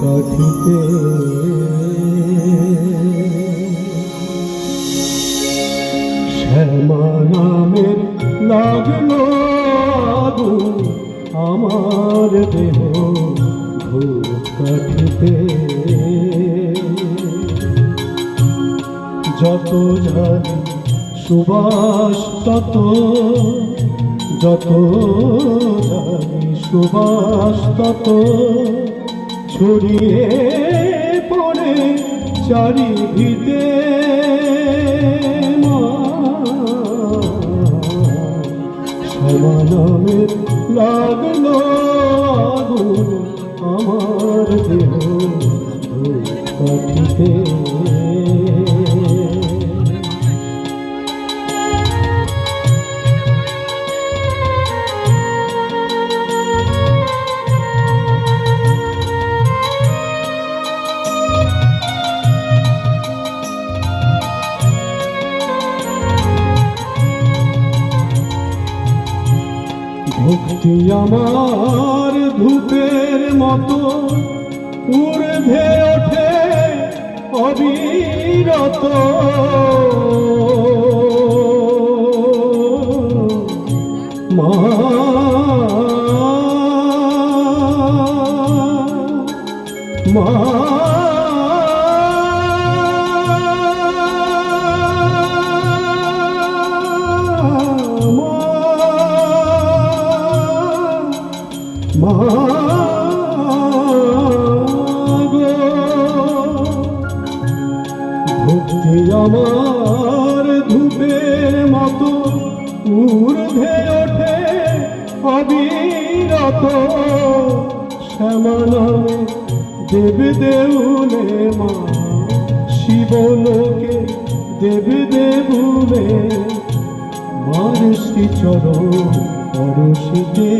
কাঠিতে শ্যামা নামের লাগল আমার দেহ ধূপ কাঠিতে। যত ঝাড়ি সুবাস, তত, যত ঝাড়ি সুবাস, তত ছড়িয়ে পড়ে চারিদিকে মা। সমানামের লাগল আগুন আমার দেহ। ভক্তি আমার ধূপের মতো ঊর্ধ্বে ওঠে অবিরত। মা। মা। ভক্তি আমার ধূপের মতো ঊর্ধ্বে ওঠে অবিরত শ্যামানামে দেব দেউলে মা, শিবলোকে দেব দেবুলে মার শ্রীচরণ পরশিতে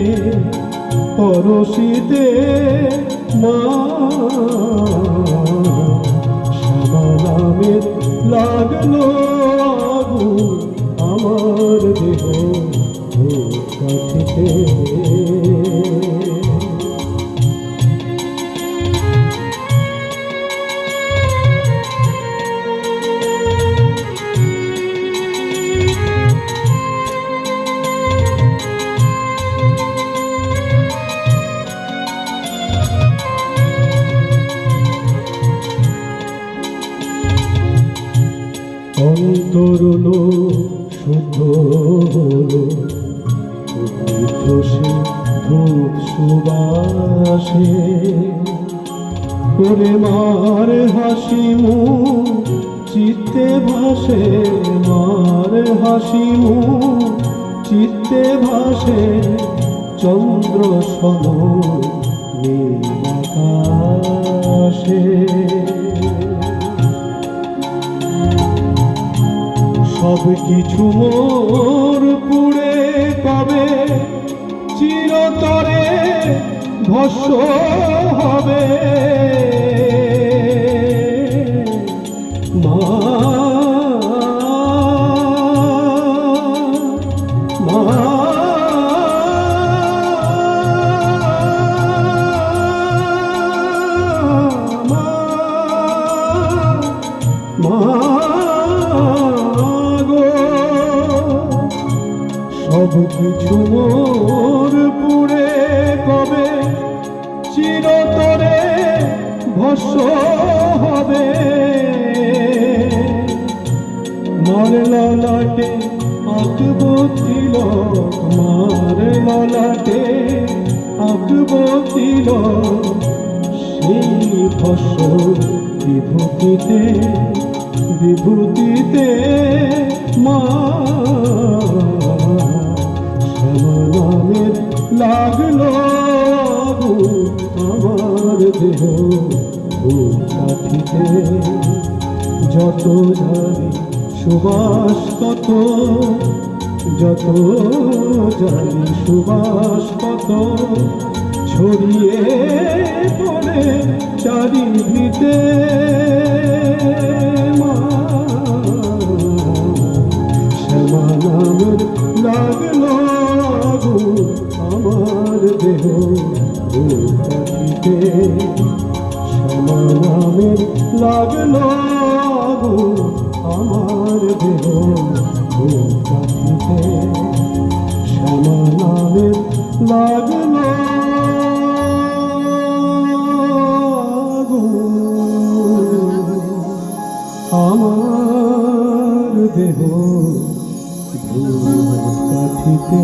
পরশিতে মা। শ্যামানামের লাগল আগু আমার দেহ ও অন্তরুণ শুদ্ধ সুবাসে। করে মার হাসি মুখ, চিত্তে ভাসে। মার হাসি মুখ, চিত্তে ভাসে। চন্দ্র সম, নীল আকাশে। সব কিছু মোর পুড়ে কবে চিরতরে ভস্য হবে। সব কিছু মোর পুড়ে কবে? চিরতরে ভস্য হবে। মার ললাটে আঁকব তিলক মার ললাটে আঁকব তিলক। সেই ভস্য বিভূতিতে বিভূতিতে মা শ্যামানামের লাগল আমার দেহ যত জানি সুবাস তত যত জানি সুবাস তত ছড়িয়ে পড়ে চারিদিকে। পাখিতে সমানামে লাগল আমার দেহ পাখিতে সমানামে লাগল আমার দেহ কাঠিতে